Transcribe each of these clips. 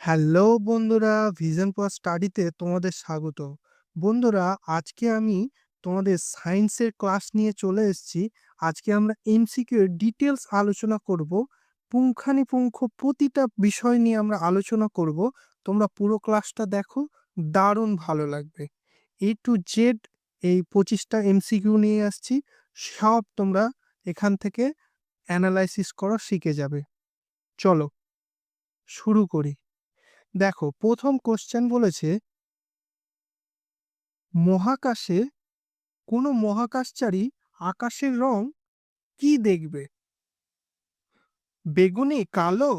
Hello বন্ধুরা, vision for স্টাডিতে তোমাদের স্বাগত। বন্ধুরা, আজকে আমি তোমাদের সায়েন্সের ক্লাস নিয়ে চলে এসেছি। আজকে আমরা এমসিকিউ এর ডিটেইলস আলোচনা করব। পুঙ্খানুপুঙ্খ প্রতিটা বিষয় নিয়ে আমরা আলোচনা করব। তোমরা পুরো ক্লাসটা দেখো, দারুণ ভালো লাগবে। এ টু জেড এই ২৫ টা এমসিকিউ নিয়ে আসছি। সব তোমরা এখান থেকে অ্যানালাইসিস করা শিখে যাবে। চলো, শুরু করি। দেখো, প্রথম কোয়েশ্চেন বলেছে মহাকাশে কোনো মহাকাশচারী আকাশের রং কি দেখবে? বেগুনি, কালো,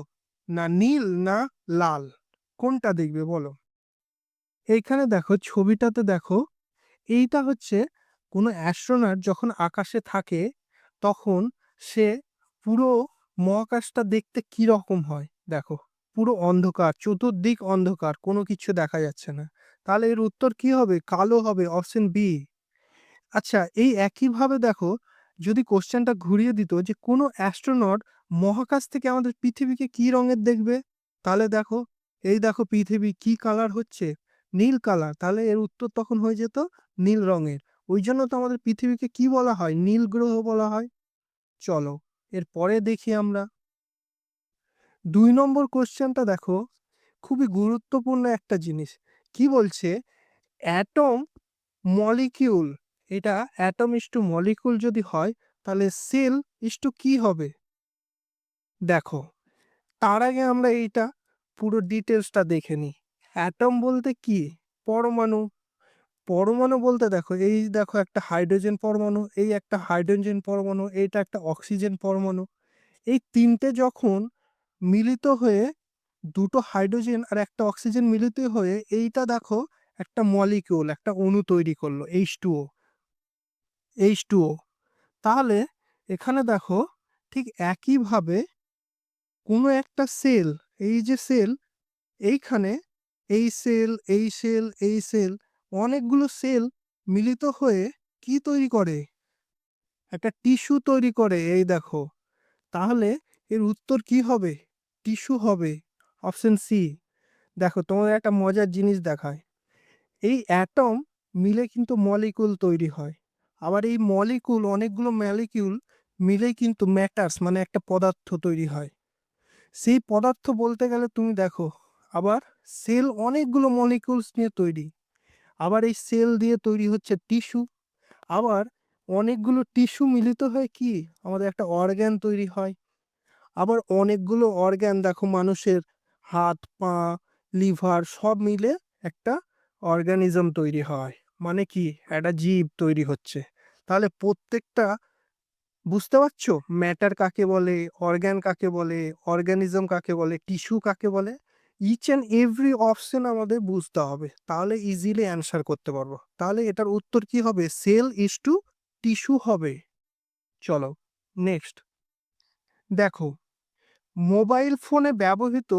না নীল, না লাল? কোনটা দেখবে বলো? এইখানে দেখো ছবিটাতে দেখো, এইটা হচ্ছে কোনো অ্যাস্ট্রোনট যখন আকাশে থাকে, তখন সে পুরো মহাকাশটা দেখতে কীরকম হয়? দেখো, পুরো অন্ধকার, চতুর্দিক অন্ধকার, কোনো কিছু দেখা যাচ্ছে না। তাহলে এর উত্তর কি হবে? কালো হবে, অপশন বি। আচ্ছা, এই একইভাবে দেখো, যদি কোশ্চেনটা ঘুরিয়ে দিত যে কোনো অ্যাস্ট্রোনট মহাকাশ থেকে আমাদের পৃথিবীকে কি রঙের দেখবে? তাহলে দেখো, এই দেখো পৃথিবী কি কালার হচ্ছে? নীল কালার। তাহলে এর উত্তর তখন হয়ে যেত নীল রঙের। ওই জন্য তো আমাদের পৃথিবীকে কি বলা হয়? নীল গ্রহ বলা হয়। চলো, এরপরে দেখি আমরা। ২ নম্বর কোয়েশ্চেনটা দেখো, খুবই গুরুত্বপূর্ণ একটা জিনিস। কি বলছে? অ্যাটম, মলিকিউল এটা অ্যাটম ইস টু মলিকিউল যদি হয়, তাহলে সেল ইস টু কি হবে? দেখো, তার আগে আমরা এইটা পুরো ডিটেলসটা দেখে নিই। অ্যাটম বলতে কি? পরমাণু। পরমাণু বলতে দেখো, এই দেখো একটা হাইড্রোজেন পরমাণু, এই একটা হাইড্রোজেন পরমাণু, এইটা একটা অক্সিজেন পরমাণু। এই তিনটে যখন মিলিত হয়ে দুটো হাইড্রোজেন আর একটা অক্সিজেন মিলিত হয়ে এইটা দেখো একটা মলিকিউল, একটা অণু তৈরি করল H2O H2O তাহলে এখানে দেখো ঠিক একইভাবে কোনো একটা সেল, এই যে সেল, এইখানে এই সেল, এই সেল, এই সেল, অনেকগুলো সেল মিলিত হয়ে কি তৈরি করে? একটা টিস্যু তৈরি করে, এই দেখো। তাহলে এর উত্তর কি হবে? টিস্যু হবে, অপশন সি। দেখো, তোমাদের একটা মজার জিনিস দেখায় এই অ্যাটম মিলে কিন্তু মলিকিউল তৈরি হয়। আবার এই মলিকিউল অনেকগুলো মলিকিউল মিলেই কিন্তু ম্যাটার্স মানে একটা পদার্থ তৈরি হয়। সেই পদার্থ বলতে গেলে তুমি দেখো, আবার সেল অনেকগুলো মলিকিউলস নিয়ে তৈরি। আবার এই সেল দিয়ে তৈরি হচ্ছে টিস্যু। আবার অনেকগুলো টিস্যু মিলিত হয়ে কি? আমাদের একটা অর্গ্যান তৈরি হয়। আবার অনেকগুলো অর্গান দেখো মানুষের হাত, পা, লিভার সব মিলে একটা অর্গানিজম তৈরি হয়। মানে কি? একটা জীব তৈরি হচ্ছে। তাহলে প্রত্যেকটা বুঝতে পারছ? ম্যাটার কাকে বলে, অর্গ্যান কাকে বলে, অর্গানিজম কাকে বলে, টিস্যু কাকে বলে? ইচ অ্যান্ড এভরি অপশন আমাদের বুঝতে হবে। তাহলে ইজিলি অ্যান্সার করতে পারব। তাহলে এটার উত্তর কি হবে? সেল ইস টু টিস্যু হবে। চলো, নেক্সট। দেখো, মোবাইল ফোনে ব্যবহৃত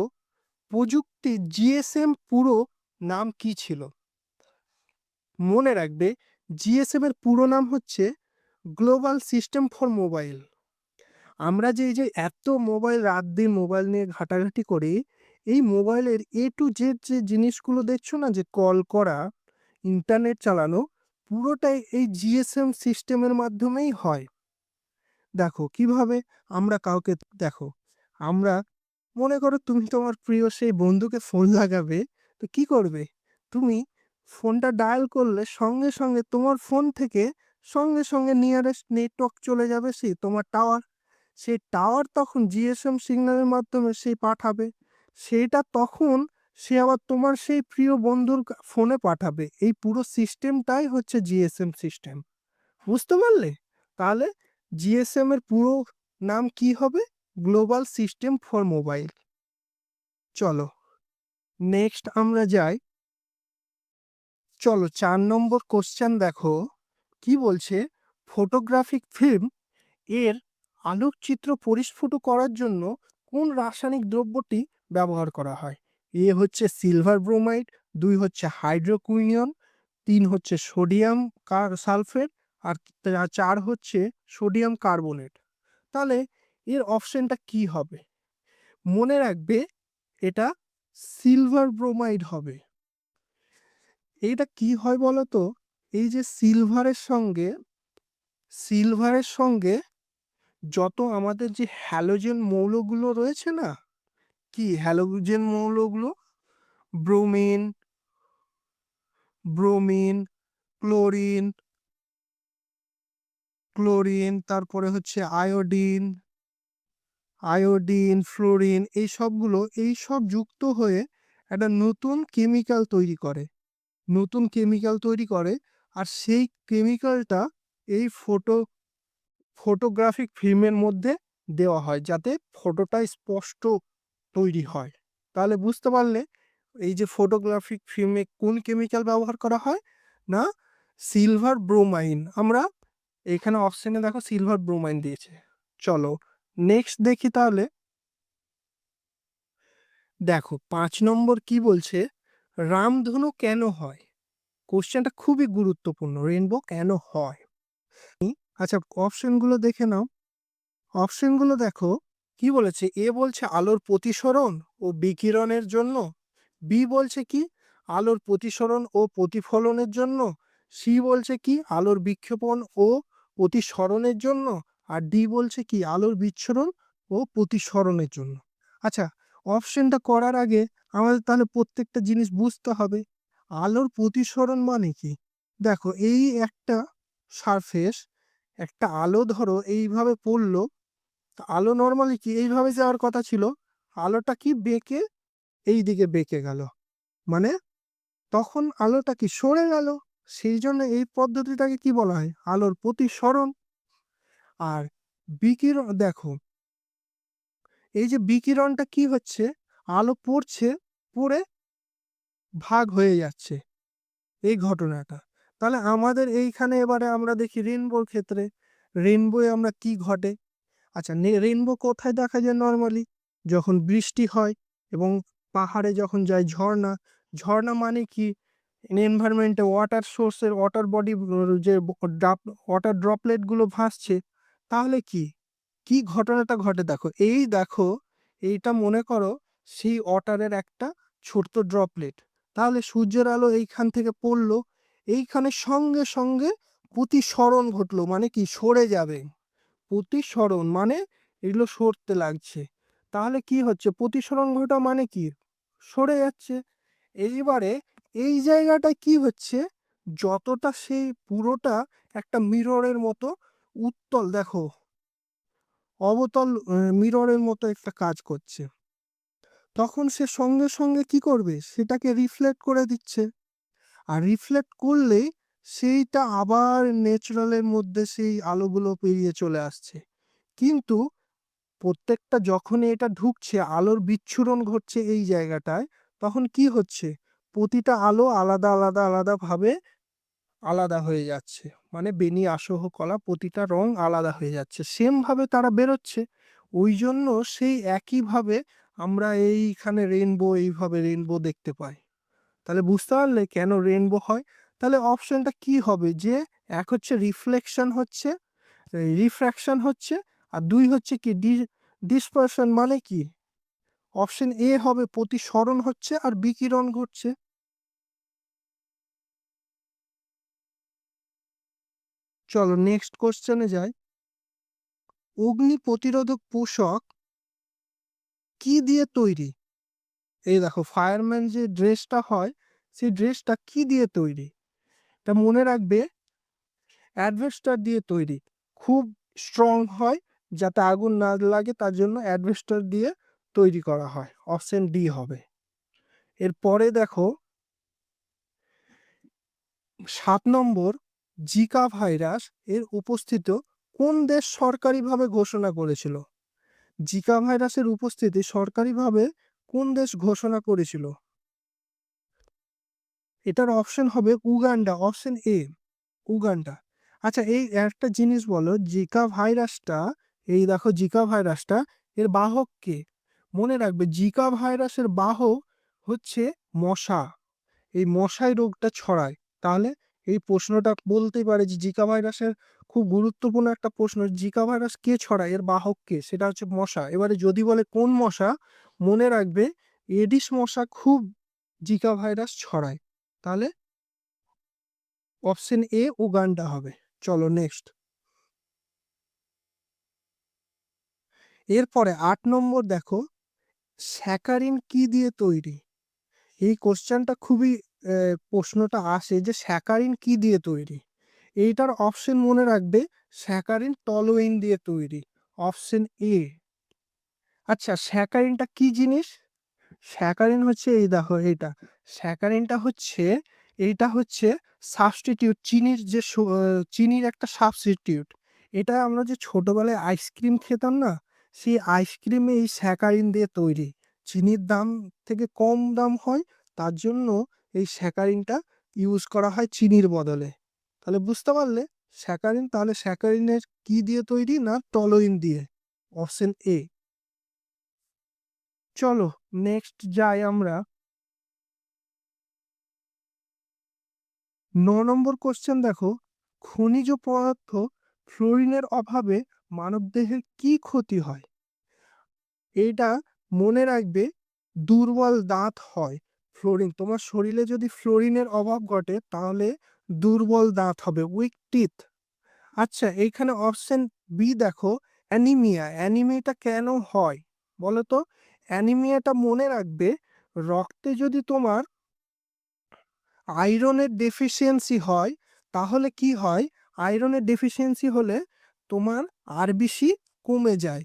প্রযুক্তি জিএসএম পুরো নাম কি ছিল? মনে রাখবে, জিএসএম এর পুরো নাম হচ্ছে গ্লোবাল সিস্টেম ফর মোবাইল। আমরা যে যে এত মোবাইল রাত-দিন মোবাইল নিয়ে ঘাটাঘাটি করি, এই মোবাইলের এ টু জেড যে জিনিসগুলো দেখছ না যে কল করা, ইন্টারনেট চালানো, পুরোটাই এই জিএসএম সিস্টেমের মাধ্যমেই হয়। দেখো, কীভাবে? আমরা কাউকে দেখো, আমরা মনে করো তুমি তোমার প্রিয় সেই বন্ধুকে ফোন লাগাবে, তো কি করবে? তুমি ফোনটা ডায়াল করলে সঙ্গে, সঙ্গে তোমার ফোন থেকে সঙ্গে, সঙ্গে নিয়ারেস্ট নেটওয়ার্ক চলে যাবে সেই তোমার টাওয়ার। সেই টাওয়ার তখন জিএসএম সিগন্যালের মাধ্যমে সে পাঠাবে। সেইটা তখন সে আবার তোমার সেই প্রিয় বন্ধুর ফোনে পাঠাবে। এই পুরো সিস্টেমটাই হচ্ছে জিএসএম সিস্টেম। বুঝতে পারলে? তাহলে জিএসএম এর পুরো নাম কি হবে? Global system for mobile. চলো, নেক্সট আমরা যাই। চলো চার নম্বর কোয়েশ্চেন দেখো, কি বলছে? ফটোগ্রাফিক ফিল্ম এর আলোকচিত্র পরিস্ফুট করার জন্য কোন রাসায়নিক দ্রব্যটি ব্যবহার করা হয়? এ হচ্ছে সিলভার ব্রোমাইড, দুই হচ্ছে হাইড্রোকুইনিয়ন তিন হচ্ছে সোডিয়াম সালফেট আর চার হচ্ছে সোডিয়াম কার্বোনেট তাহলে এর অপশনটা কি হবে? মনে রাখবে, এটা সিলভার ব্রোমাইড হবে। এইটা কি হয় বলো তো এই যে সিলভারের সঙ্গে সিলভারের সঙ্গে যত আমাদের যে হ্যালোজেন মৌলগুলো রয়েছে না? কি হ্যালোজেন মৌলগুলো? ব্রোমিন ব্রোমিন ক্লোরিন ক্লোরিন তারপরে হচ্ছে আয়োডিন আয়োডিন, ফ্লোরিন এই সবগুলো, এই সব যুক্ত হয়ে একটা নতুন কেমিক্যাল তৈরি করে। নতুন কেমিক্যাল তৈরি করে আর সেই কেমিক্যালটা এই ফটো, ফটোগ্রাফিক ফিল্মের মধ্যে দেওয়া হয় যাতে ফটোটা স্পষ্ট তৈরি হয়। তাহলে বুঝতে পারলে এই যে ফটোগ্রাফিক ফিল্মে কোন কেমিক্যাল ব্যবহার করা হয় না সিলভার ব্রোমাইন। আমরা এখানে অপশানে দেখো সিলভার ব্রোমাইন দিয়েছে। চলো নেক্সট দেখি তাহলে। দেখো, পাঁচ নম্বর কি বলছে? রামধনু কেন হয়? কোশ্চেনটা খুবই গুরুত্বপূর্ণ। রেনবো কেন হয়? আচ্ছা অপশনগুলো দেখে নাও। অপশনগুলো দেখো, কি বলেছে? এ বলছে আলোর প্রতিসরণ ও বিকিরণের জন্য। বি বলছে কি? আলোর প্রতিসরণ ও প্রতিফলনের জন্য। সি বলছে কি? আলোর বিক্ষেপণ ও প্রতিসরণের জন্য। আর ডি বলছে কি, আলোর বিচ্ছরণ ও প্রতিসরণের জন্য। আচ্ছা অপশনটা করার আগে আমাদের তাহলে প্রত্যেকটা জিনিস বুঝতে হবে। আলোর প্রতিসরণ মানে কি? দেখো, এই একটা সারফেস একটা আলো ধরো এইভাবে পড়ল। আলো নর্মালি কি, এইভাবে যাওয়ার কথা ছিল। আলোটা কি বেঁকে এই দিকে বেঁকে গেল। মানে তখন আলোটা কি সরে গেল। সেই জন্য এই পদ্ধতিটাকে কি বলা হয়? আলোর প্রতিসরণ। আর বিকিরণ, দেখো। এই যে বিকিরণটা কি হচ্ছে? আলো পড়ছে, পড়ে ভাগ হয়ে যাচ্ছে এই ঘটনাটা। তাহলে আমাদের এইখানে এবারে আমরা দেখি রেনবোর ক্ষেত্রে রেনবোয়ে আমরা কি ঘটে? আচ্ছা রেনবো কোথায় দেখা যায় নর্মালি যখন বৃষ্টি হয় এবং পাহাড়ে যখন যায় ঝর্ণা ঝর্ণা মানে কি? এনভায়রনমেন্টে ওয়াটার সোর্সের ওয়াটার বডি যে ওয়াটার ড্রপলেটগুলো ভাসছে তাহলে কি? কি ঘটনাটা ঘটে? দেখো, এই দেখো, এইটা মনে করো সেই ওয়াটারের একটা ছোট্ট ড্রপলেট তাহলে সূর্যের আলো এইখান থেকে পড়ল, এইখানে সঙ্গে সঙ্গে প্রতিসরণ ঘটলো মানে কি? সরে যাবে। প্রতিসরণ মানে এগুলো সরতে লাগছে। তাহলে কি হচ্ছে? প্রতিসরণ ঘটা মানে কি? সরে যাচ্ছে। এইবারে এই জায়গাটা কি হচ্ছে? যতটা সেই পুরোটা একটা মিররের মতো উত্তল, দেখো। অবতল মিররের মতো একটা কাজ করছে। তখন সে সঙ্গে সঙ্গে কি করবে? সেটাকে রিফ্লেক্ট করে দিচ্ছে। আর রিফ্লেক্ট করলে সেইটা আবার ন্যাচারালের মধ্যে সেই আলোগুলো পেরিয়ে চলে আসছে। কিন্তু প্রত্যেকটা যখনই এটা ঢুকছে, আলোর বিচ্ছুরণ ঘটছে এই জায়গাটায়, তখন কি হচ্ছে? প্রতিটা আলো আলাদা আলাদা আলাদা ভাবে আলাদা হয়ে যাচ্ছে। মানে বেনি আসহ, কলা প্রতিটা রং আলাদা হয়ে যাচ্ছে। সেম ভাবে তারা বেরোচ্ছে। ওই জন্য সেই একইভাবে আমরা এইখানে রেনবো এইভাবে রেনবো দেখতে পাই। তাহলে বুঝতে পারলে কেন রেনবো হয়? তাহলে অপশনটা কি হবে? যে এক হচ্ছে রিফ্লেকশন হচ্ছে রিফ্র্যাকশন হচ্ছে, আর দুই হচ্ছে কি ডিসপারশন মানে কি? অপশন এ হবে প্রতিসরণ হচ্ছে আর বিকিরণ ঘটছে। চলো নেক্সট কোশ্চেনে যাই। অগ্নি প্রতিরোধক পোশাক কি দিয়ে তৈরি? এই দেখো ফায়ারম্যান যে ড্রেসটা হয়, সেই ড্রেসটা কি দিয়ে তৈরি? এটা মনে রাখবে অ্যাডভেস্টার দিয়ে তৈরি। খুব স্ট্রং হয়, যাতে আগুন না লাগে, তার জন্য অ্যাডভেস্টার দিয়ে তৈরি করা হয়। অপশন ডি হবে। এরপরে দেখো, সাত নম্বর জিকা ভাইরাস এর উপস্থিত কোন দেশ সরকারিভাবে ঘোষণা করেছিল? জিকা ভাইরাসের উপস্থিতি সরকারিভাবে কোন দেশ ঘোষণা করেছিল? এটার অপশন হবে উগান্ডা অপশন এ উগান্ডা। আচ্ছা এই একটা জিনিস বলো, জিকা ভাইরাসটা, এই দেখো জিকা ভাইরাসটা, এর বাহক কে? মনে রাখবে, জিকা ভাইরাসের বাহক হচ্ছে মশা। এই মশাই রোগটা ছড়ায়। তাহলে এই প্রশ্নটা বলতেই পারে যে জিকা ভাইরাসের খুব গুরুত্বপূর্ণ একটা প্রশ্ন, জিকা ভাইরাস কে ছড়ায়? এর বাহক কে? সেটা হচ্ছে মশা। এবারে যদি বলে কোন মশা, মনে রাখবে এডিস মশা খুব জিকা ভাইরাস ছড়ায়। তাহলে অপশন এ উগান্ডা হবে। চলো নেক্সট। এরপরে আট নম্বর দেখো, স্যাকারিন কি দিয়ে তৈরি? এই কোশ্চেনটা খুবই প্রশ্নটা আসে যে স্যাকারিন কি দিয়ে তৈরি? এইটার অপশন মনে রাখবে, স্যাকারিন টলোইন দিয়ে তৈরি। Option A. আচ্ছা স্যাকারিনটা কি জিনিস? স্যাকারিন হচ্ছে এই দেখো এইটা। স্যাকারিনটা হচ্ছে, এইটা হচ্ছে সাবস্টিটিউট চিনির যে চিনির একটা সাবস্টিটিউট এটা আমরা যে ছোটবেলায় আইসক্রিম খেতাম না, সেই আইসক্রিমে এই স্যাকারিন দিয়ে তৈরি। চিনির দাম থেকে কম দাম হয়, তার জন্য এই স্যাকারিনটা ইউজ করা হয় চিনির বদলে। তাহলে বুঝতে পারলে স্যাকারিন, তাহলে স্যাকারিনের কি দিয়ে তৈরি না টলোইন দিয়ে? অপশন এ চলো নেক্সট যাই আমরা। ন নম্বর কোশ্চেন দেখো, খনিজ পদার্থ ফ্লোরিনের অভাবে মানবদেহের কি ক্ষতি হয়? এটা মনে রাখবে, দুর্বল দাঁত হয়। ফ্লোরিন তোমার শরীরে যদি ফ্লোরিনের অভাব ঘটে, তাহলে দুর্বল দাঁত হবে উইক টিথ আচ্ছা এইখানে অপশন বি দেখো অ্যানিমিয়া অ্যানিমিয়াটা কেন হয়? বলো তো। অ্যানিমিয়াটা মনে রাখবে, রক্তে যদি তোমার আয়রনের ডেফিসিয়েন্সি হয়, তাহলে কি হয়? আয়রনের ডেফিসিয়েন্সি হলে তোমার আরবিসি কমে যায়।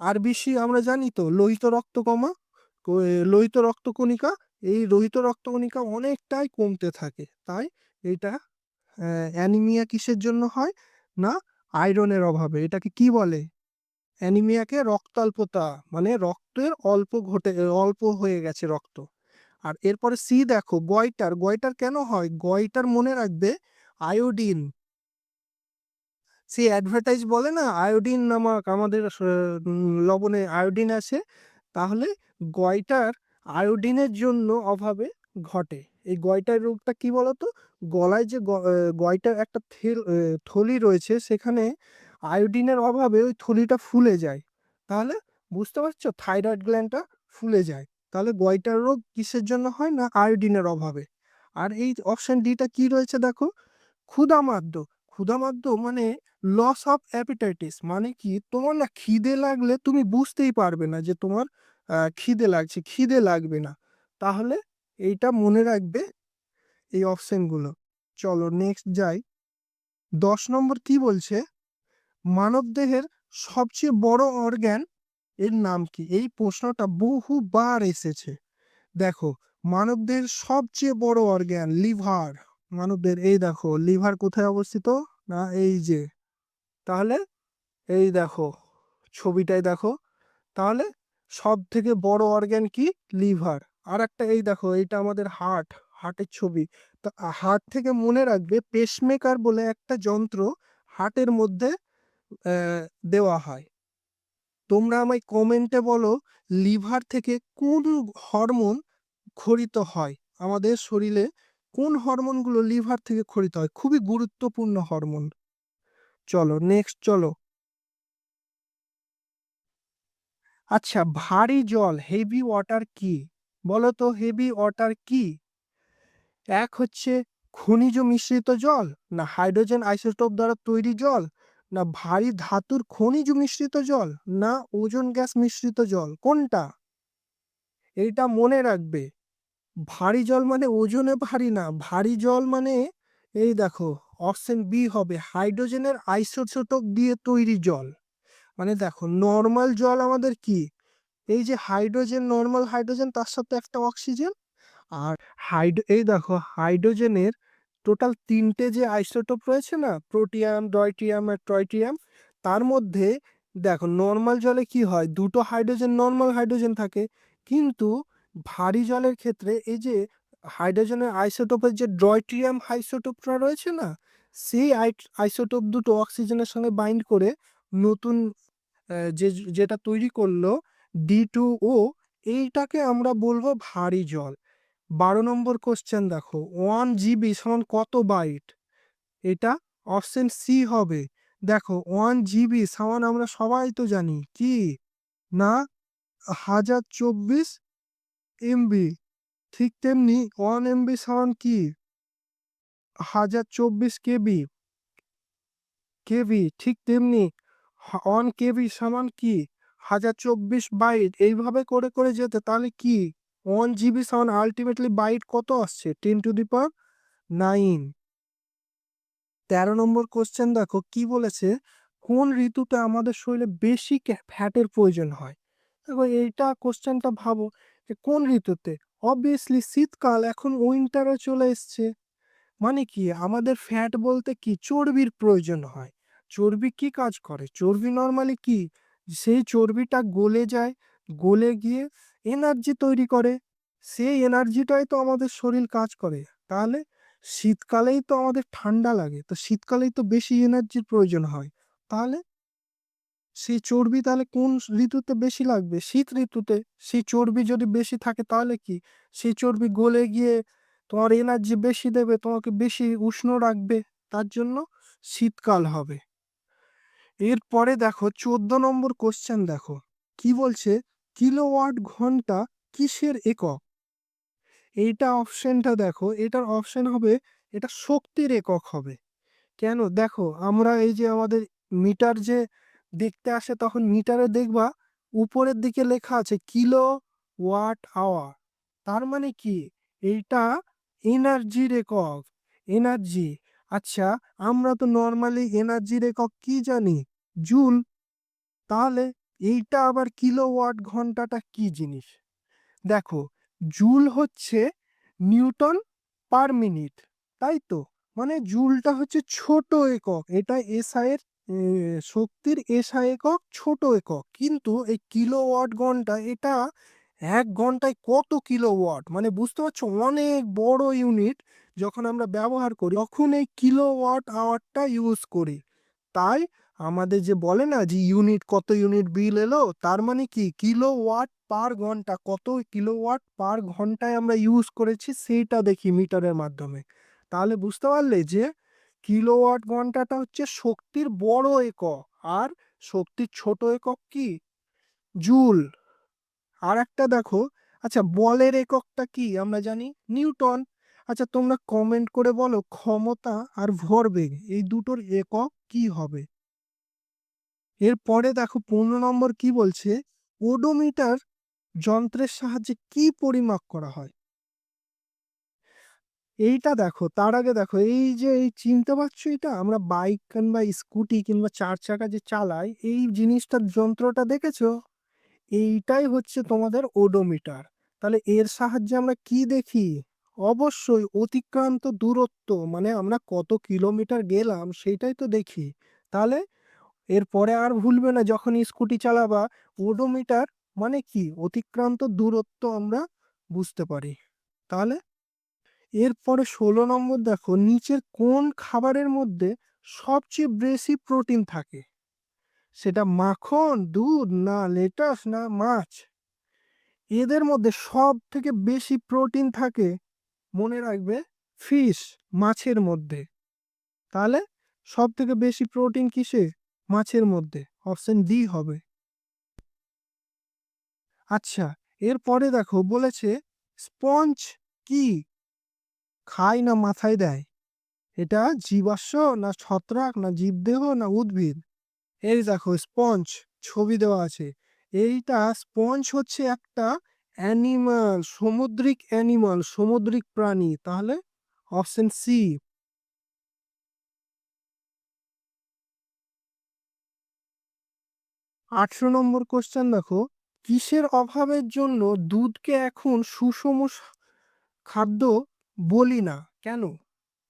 আরবিসি আমরা জানি তো, লোহিত রক্ত কমা লোহিত রক্তকণিকা এই লোহিত রক্তকণিকা অনেকটাই কমতে থাকে। তাই এটা অ্যানিমিয়া কিসের জন্য হয়? না, আয়রনের অভাবে। এটাকে কি বলে? অ্যানিমিয়াকে রক্তাল্পতা মানে রক্তের অল্প ঘটে অল্প হয়ে গেছে রক্ত। আর এরপরে সি দেখো, গয়টার। গয়টার কেন হয়? গয়টার মনে রাখবে আয়োডিন। সেই অ্যাডভার্টাইজ বলে না, আয়োডিন নামক আমাদের লবণে আয়োডিন আছে। তাহলে গয়টার আয়োডিনের জন্য অভাবে ঘটে। এই গয়টার রোগটা কি বলতো? গলায় যে গয়টার একটা থেল রয়েছে, সেখানে আয়োডিনের অভাবে ওই থলিটা ফুলে যায়। তাহলে বুঝতে পারছ? থাইরয়েড গ্ল্যান্ডটা ফুলে যায়। তাহলে গয়টার রোগ কিসের জন্য হয় না? আয়োডিনের অভাবে। আর এই অপশন ডিটা কি রয়েছে দেখো? ক্ষুধামাদ্য। ক্ষুধামাদ্য মানে লস অফ অ্যাপিটাইটিস মানে কি? তোমার না খিদে লাগলে তুমি বুঝতেই পারবে না যে তোমার খিদে লাগছে, খিদে লাগবে না। তাহলে এইটা মনে রাখবে এই অপশনগুলো চলো নেক্সট যাই। দশ নম্বর কি বলছে? মানবদেহের সবচেয়ে বড় অর্গ্যান এর নাম কি? এই প্রশ্নটা বহুবার এসেছে। দেখো মানবদেহের সবচেয়ে বড় অর্গ্যান লিভার মানবদের, এই দেখো লিভার কোথায় অবস্থিত? না, এই যে। তাহলে, এই দেখো ছবিটাই দেখো। তাহলে সব থেকে বড় অর্গ্যান কি? লিভার আর একটা এই দেখো, এইটা আমাদের হার্ট হার্টের ছবি। তো হার্ট থেকে মনে রাখবে পেসমেকার বলে একটা যন্ত্র হার্টের মধ্যে দেওয়া হয়। তোমরা আমায় কমেন্টে বলো লিভার থেকে কোন হরমোন খরিত হয়? আমাদের শরীরে কোন হরমোনগুলো লিভার থেকে ক্ষরিত হয়? খুবই গুরুত্বপূর্ণ হরমোন চলো নেক্সট চলো। আচ্ছা ভারী জল হেভি ওয়াটার কি? বলো তো হেভি ওয়াটার কি? এক হচ্ছে খনিজ মিশ্রিত জল, না হাইড্রোজেন আইসোটোপ দ্বারা তৈরি জল, না ভারী ধাতুর খনিজ মিশ্রিত জল, না ওজন গ্যাস মিশ্রিত জল, কোনটা? এইটা মনে রাখবে। ভারী জল মানে ওজনে ভারী না, ভারী জল মানে এই দেখো অপশন বি হবে হাইড্রোজেনের আইসোটোপ দিয়ে তৈরি জল। মানে দেখো নর্মাল জল আমাদের কি? এই যে হাইড্রোজেন নর্মাল হাইড্রোজেন তার সাথে একটা অক্সিজেন আর হাইড এই দেখো হাইড্রোজেনের টোটাল তিনটে যে আইসোটোপ রয়েছে না প্রোটিয়াম ডয়টিয়াম আর ট্রয়টিয়াম তার মধ্যে দেখো নর্মাল জলে কি হয়? দুটো হাইড্রোজেন নর্মাল হাইড্রোজেন থাকে। কিন্তু ভারী জলের ক্ষেত্রে এই যে হাইড্রোজেনের আইসোটোপের যে ডয়টিয়াম আইসোটোপটা রয়েছে না, সেই আইসোটোপ দুটো অক্সিজেনের সঙ্গে বাইন্ড করে নতুন যে, যেটা তৈরি করল ডি টু ও, এইটাকে আমরা বলব ভারী জল। বারো নম্বর কোশ্চেন দেখো ওয়ান জিবি সমান কত বাইট এটা অপশন সি হবে। দেখো ওয়ান জিবি সমান আমরা সবাই তো জানি, কি? না, হাজার চব্বিশ এমবি ঠিক তেমনি ওয়ান এমবি সমান কি? হাজার চব্বিশ কেবি কেবি ঠিক তেমনি ওয়ান কেবি সমান কি? হাজার চব্বিশ বাইট। এইভাবে করে করে যেতে, তাহলে কি? ওয়ান জিবি সমান আলটিমেটলি বাইট কত আসছে? Ten to the power nine. তেরো নম্বর কোশ্চেন দেখো, কি বলেছে? কোন ঋতুতে আমাদের শরীরে বেশি ফ্যাটের প্রয়োজন হয়? দেখো, এইটা কোশ্চেনটা ভাবো যে কোন ঋতুতে? অবভিয়াসলি শীতকাল, এখন উইন্টারে চলে এসছে। মানে কি? আমাদের ফ্যাট বলতে কি? চর্বির প্রয়োজন হয়। চর্বি কি কাজ করে? চর্বি নর্মালি কি? সেই চর্বিটা গলে যায়, গলে গিয়ে এনার্জি তৈরি করে। সেই এনার্জিটাই তো আমাদের শরীর কাজ করে। তাহলে শীতকালেই তো আমাদের ঠান্ডা লাগে। তো শীতকালেই তো বেশি এনার্জির প্রয়োজন হয়। তাহলে সেই চর্বি তাহলে কোন ঋতুতে বেশি লাগবে? শীত ঋতুতে। সেই চর্বি যদি বেশি থাকে তাহলে কি? সেই চর্বি গলে গিয়ে তোমার এনার্জি বেশি দেবে, তোমাকে বেশি উষ্ণ রাখবে। তার জন্য শীতকাল হবে। এরপরে দেখো চোদ্দ নম্বর কোশ্চেন দেখো। কি বলছে? কিলোওয়াট ঘণ্টা কিসের একক? এইটা অপশনটা দেখো, এটার অপশন হবে, এটা শক্তির একক হবে। কেন? দেখো, আমরা এই যে আমাদের মিটার যে দেখতে আসে, তখন মিটারে দেখবা, উপরের দিকে লেখা আছে কিলো ওয়াট আওয়ার তার মানে কি? এইটা এনার্জির একক এনার্জি আচ্ছা আমরা তো নর্মালি এনার্জির একক কি জানি? জুল। তাহলে এইটা আবার কিলোওয়াট ঘন্টাটা কি জিনিস? দেখো, জুল হচ্ছে নিউটন পার মিনিট, তাই তো? মানে জুলটা হচ্ছে ছোট একক, এটা এসআই এর শক্তির এসআই একক ছোট একক। কিন্তু এই কিলোওয়াট ঘণ্টা, এটা এক ঘন্টায় কত কিলোওয়াট মানে বুঝতে পারছ, অনেক বড় ইউনিট যখন আমরা ব্যবহার করি, তখন এই কিলোওয়াট আওয়ারটা ইউজ করি। তাই আমাদের যে বলে না যে ইউনিট কত ইউনিট বিল এলো, তার মানে কি? কিলোওয়াট পার ঘণ্টা, কত কিলোওয়াট পার ঘন্টায় আমরা ইউজ করেছি সেইটা দেখি মিটারের মাধ্যমে। তাহলে বুঝতে পারলে যে কিলোওয়াট ঘন্টাটা হচ্ছে শক্তির বড় একক, আর শক্তির ছোট একক কি? জুল। আর একটা দেখো আচ্ছা বলের এককটা কি আমরা জানি? নিউটন। আচ্ছা তোমরা কমেন্ট করে বলো ক্ষমতা আর ভরবেগ, এই দুটোর একক কি হবে? এরপরে দেখো পনেরো নম্বর কি বলছে? ওডোমিটার যন্ত্রের সাহায্যে কি পরিমাপ করা হয়? এইটা দেখো, তার আগে দেখো, এই যে, এই চিনতে পারছ এটা? আমরা বাইক কিংবা স্কুটি কিংবা চার চাকা যে চালাই, এই জিনিসটার যন্ত্রটা দেখেছ? এইটাই হচ্ছে তোমাদের ওডোমিটার তাহলে এর সাহায্যে আমরা কি দেখি? অবশ্যই অতিক্রান্ত দূরত্ব মানে আমরা কত কিলোমিটার গেলাম সেইটাই তো দেখি। তাহলে এরপরে আর ভুলবে না, যখন স্কুটি চালাবা ওডোমিটার মানে কি? অতিক্রান্ত দূরত্ব আমরা বুঝতে পারি। তাহলে এরপরে ষোলো নম্বর দেখো, নিচের কোন খাবারের মধ্যে সবচেয়ে বেশি প্রোটিন থাকে? সেটা মাখন, দুধ না লেটাস না মাছ? এদের মধ্যে সব থেকে বেশি প্রোটিন থাকে মনে রাখবে ফিশ মাছের মধ্যে। তাহলে সব থেকে বেশি প্রোটিন কিসে? মাছের মধ্যে অপশন ডি হবে। আচ্ছা এরপরে দেখো বলেছে স্পঞ্জ কি? খায় না মাথায় দেয়। এটা জীবাশ্ম না ছত্রাক না জীবদেহ না উদ্ভিদ? এই দেখো স্পঞ্জ ছবি দেওয়া আছে। এইটা স্পঞ্জ হচ্ছে একটা অ্যানিমাল, সামুদ্রিক অ্যানিমাল, সামুদ্রিক প্রাণী, তাহলে অপশন সি। আঠেরো নম্বর কোশ্চেন দেখো, কিসের অভাবের জন্য দুধকে এখন সুষম খাদ্য বলি না? কেন?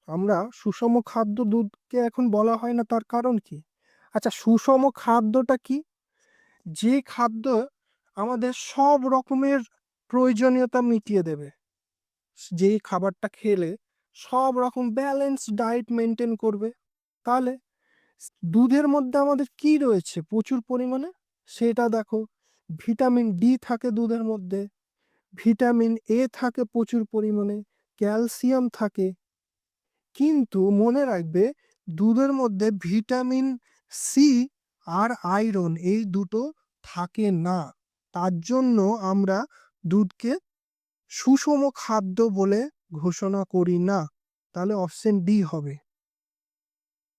আমরা সুষম খাদ্য দুধকে এখন বলা হয় না, তার কারণ কি? আচ্ছা সুষম খাদ্যটা কি? যে খাদ্য আমাদের সব রকমের প্রয়োজনীয়তা মিটিয়ে দেবে। যে খাবারটা খেলে সব রকম ব্যালেন্স ডায়েট মেনটেন করবে। তাহলে দুধের মধ্যে আমাদের কি রয়েছে? প্রচুর পরিমাণে? সেটা দেখো ভিটামিন ডি থাকে দুধের মধ্যে ভিটামিন এ থাকে প্রচুর পরিমাণে ক্যালসিয়াম থাকে। কিন্তু মনে রাখবে, দুধের মধ্যে ভিটামিন সি আর আয়রন এই দুটো থাকে না। তার জন্য আমরা দুধকে সুষম খাদ্য বলে ঘোষণা করি না। তাহলে অপশন ডি হবে।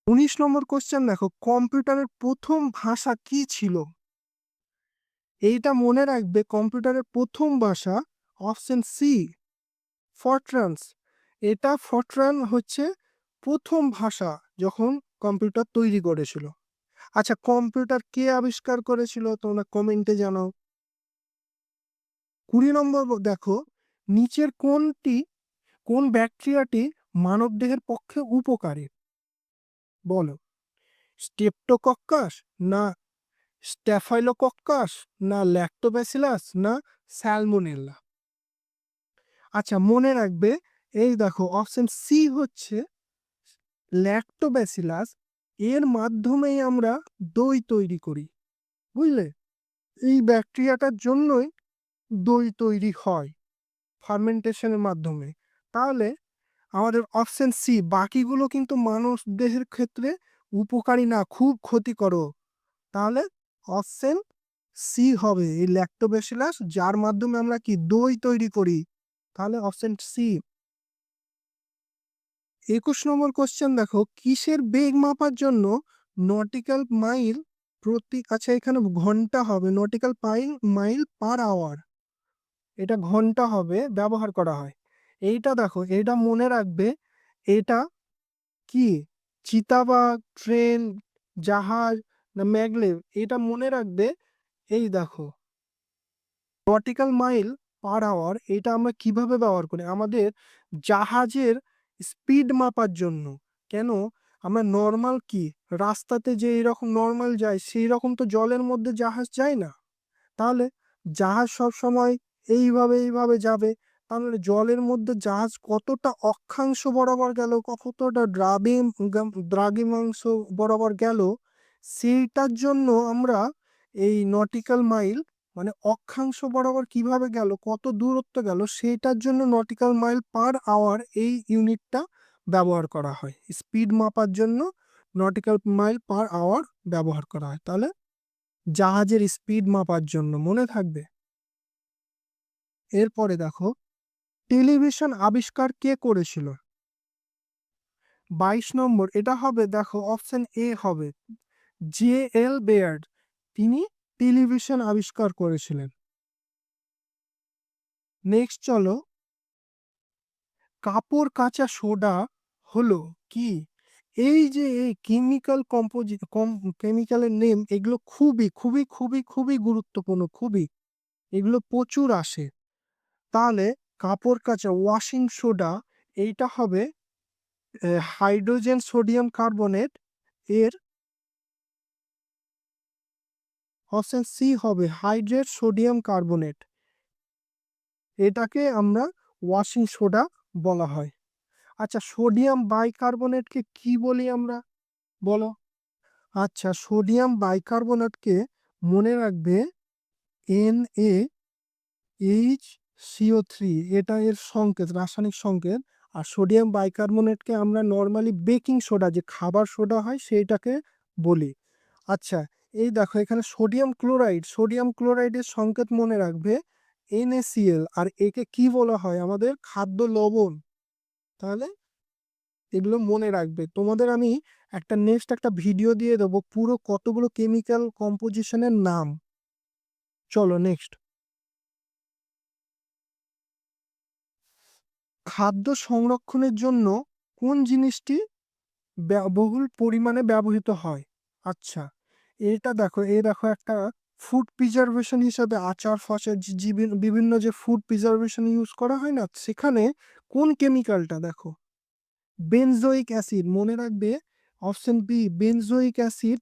উনিশ নম্বর কোশ্চেন দেখো, কম্পিউটারের প্রথম ভাষা কি ছিল? এইটা মনে রাখবে, কম্পিউটারের প্রথম ভাষা অপশন সি ফরট্রান্স এটা ফরট্রান হচ্ছে প্রথম ভাষা যখন কম্পিউটার তৈরি করেছিল। আচ্ছা কম্পিউটার কে আবিষ্কার করেছিল? তোমরা কমেন্টে জানাও। কুড়ি নম্বর দেখো, নিচের কোনটি, কোন ব্যাকটেরিয়াটি মানবদেহের পক্ষে উপকারী? বলো। স্টেপটোকক্কাস না স্ট্যাফাইলোকক্কাস না ল্যাক্টোব্যাসিলাস না স্যালমোনেল্লা? আচ্ছা মনে রাখবে, এই দেখো, অপশন সি হচ্ছে ল্যাক্টোব্যাসিলাস, এর মাধ্যমেই আমরা দই তৈরি করি, বুঝলে? এই ব্যাকটেরিয়াটার জন্যই দই তৈরি হয় ফার্মেন্টেশনের মাধ্যমে। তাহলে আমাদের অপশন সি বাকিগুলো কিন্তু মানুষ দেহের ক্ষেত্রে উপকারী না, খুব ক্ষতিকর। তাহলে অপশন সি হবে এই ল্যাক্টোব্যাসিলাস যার মাধ্যমে আমরা কি দই তৈরি করি। তাহলে অপশন সি একুশ নম্বর কোশ্চেন দেখো, কিসের বেগ মাপার জন্য নটিক্যাল মাইল প্রতি আচ্ছা এখানে ঘণ্টা হবে nautical mile mile per hour এটা ঘণ্টা হবে ব্যবহার করা হয়। এইটা দেখো এটা মনে রাখবে, এটা কি? চিতাবাঘ, ট্রেন, জাহাজ না ম্যাগলেভ এটা মনে রাখবে, এই দেখো। নটিক্যাল মাইল পার আওয়ার এটা আমরা কীভাবে ব্যবহার করি? আমাদের জাহাজের স্পিড মাপার জন্য। কেন? আমরা নর্মাল কি? রাস্তাতে যে এরকম নর্মাল যায় সেই রকম তো জলের মধ্যে জাহাজ যায় না। তাহলে জাহাজ সব সময় এইভাবে এইভাবে যাবে। তাহলে জলের মধ্যে জাহাজ কতটা অক্ষাংশ বরাবর গেল, কতটা দ্রাবি দ্রাঘিমাংশ বরাবর গেল, সেইটার জন্য আমরা এই নটিক্যাল মাইল মানে অক্ষাংশ বরাবর কীভাবে গেল, কত দূরত্ব গেল, সেইটার জন্য নটিক্যাল মাইল পার আওয়ার এই ইউনিটটা ব্যবহার করা হয়। স্পিড মাপার জন্য নটিক্যাল মাইল পার আওয়ার ব্যবহার করা হয়। তাহলে জাহাজের স্পিড মাপার জন্য মনে থাকবে। এরপরে দেখো, টেলিভিশন আবিষ্কার কে করেছিল? বাইশ নম্বর, এটা হবে দেখো অপশন এ হবে, জে এল বেয়ার্ড, তিনি টেলিভিশন আবিষ্কার করেছিলেন। নেক্সট চলো, কাপড় কাঁচা সোডা হলো কি? এই যে এই কেমিক্যাল কম্পোজি কেমিক্যালের নেম, এগুলো খুবই খুবই খুবই খুবই গুরুত্বপূর্ণ, খুবই, এগুলো প্রচুর আসে। তাহলে কাপড় কাচা ওয়াশিং সোডা এইটা হবে হাইড্রোজেন সোডিয়াম কার্বনেট এর অপশন সি হবে হাইড্রেট সোডিয়াম কার্বনেট এটাকে আমরা ওয়াশিং সোডা বলা হয়। আচ্ছা সোডিয়াম বাইকার্বনেটকে কি বলি আমরা? বলো। আচ্ছা সোডিয়াম বাইকার্বনেটকে মনে রাখবে N A H CO three এটা এর সংকেত, রাসায়নিক সংকেত। আর সোডিয়াম বাইকার্বনেটকে আমরা নর্মালি বেকিং সোডা, যে খাবার সোডা হয়, সেইটাকে বলি। আচ্ছা এই দেখো, এখানে সোডিয়াম ক্লোরাইড, সোডিয়াম ক্লোরাইডের সংকেত মনে রাখবে NaCl আর একে কি বলা হয় আমাদের? খাদ্য লবণ। তাহলে এগুলো মনে রাখবে। তোমাদের আমি একটা নেক্সট একটা ভিডিও দিয়ে দেবো, পুরো কতগুলো কেমিক্যাল কম্পোজিশনের নাম। চলো নেক্সট খাদ্য সংরক্ষণের জন্য কোন জিনিসটি বহুল পরিমাণে ব্যবহৃত হয়? আচ্ছা এটা দেখো এই দেখো একটা ফুড প্রিজার্ভেশন হিসাবে আচার জীবি- বিভিন্ন যে ফুড প্রিজার্ভেশন ইউজ করা হয় না, সেখানে কোন কেমিক্যালটা দেখো? বেনজোইক অ্যাসিড মনে রাখবে অপশন বি বেনজোইক অ্যাসিড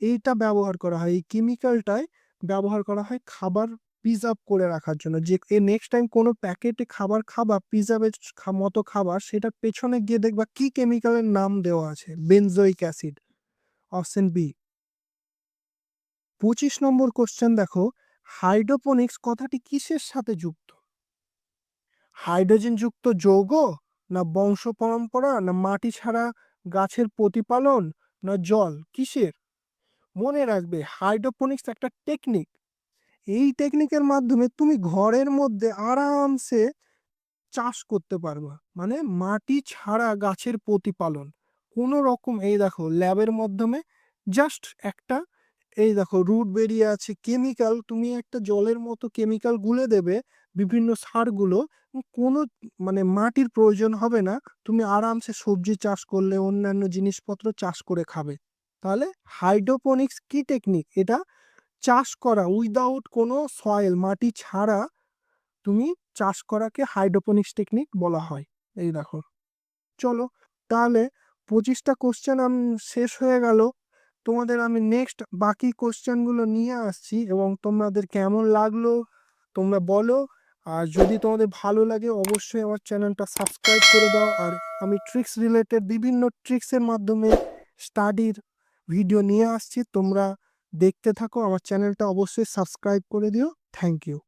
এইটা ব্যবহার করা হয়। এই কেমিক্যালটায় ব্যবহার করা হয় খাবার প্রিজার্ভ করে রাখার জন্য। যে, এ নেক্সট টাইম কোনো প্যাকেটে খাবার খাবা প্রিজার্ভের মতো খাবার, সেটার পেছনে গিয়ে দেখবা কি কেমিক্যালের নাম দেওয়া আছে। বেনজোইক অ্যাসিড অপশন বি পঁচিশ নম্বর কোশ্চেন দেখো হাইড্রোপনিক্স কথাটি কিসের সাথে যুক্ত? হাইড্রোজেন যুক্ত যৌগ, না বংশ পরম্পরা, না মাটি ছাড়া গাছের প্রতিপালন, না জল, কিসের? মনে রাখবে হাইড্রোপনিক্স একটা টেকনিক এই টেকনিকের মাধ্যমে তুমি ঘরের মধ্যে আরামসে চাষ করতে পারবা। মানে মাটি ছাড়া গাছের প্রতিপালন। কোনো রকম, এই দেখো ল্যাবের মাধ্যমে জাস্ট একটা, এই দেখো রুট বেরিয়ে আছে কেমিক্যাল তুমি একটা জলের মতো কেমিক্যাল গুলে দেবে বিভিন্ন সারগুলো, কোনো মানে মাটির প্রয়োজন হবে না, তুমি আরামসে সবজি চাষ করলে, অন্যান্য জিনিসপত্র চাষ করে খাবে। তাহলে হাইড্রোপনিক্স কি টেকনিক এটা চাষ করা উইদাউট কোনো সয়েল মাটি ছাড়া তুমি চাষ করাকে হাইড্রোপনিক্স টেকনিক বলা হয়। এই দেখো। চলো, তাহলে পঁচিশটা কোশ্চেন আমি, শেষ হয়ে গেল। তোমাদের আমি নেক্সট বাকি কোশ্চেনগুলো নিয়ে আসছি এবং তোমাদের কেমন লাগল তোমরা বলো। আর যদি তোমাদের ভালো লাগে অবশ্যই আমার চ্যানেলটা সাবস্ক্রাইব করে দাও। আর আমি ট্রিক্স রিলেটেড বিভিন্ন ট্রিক্সের মাধ্যমে স্টাডির ভিডিও নিয়ে আসছি। তোমরা দেখতে থাকো আমার চ্যানেলটা অবশ্যই সাবস্ক্রাইব করে দিও। Thank you.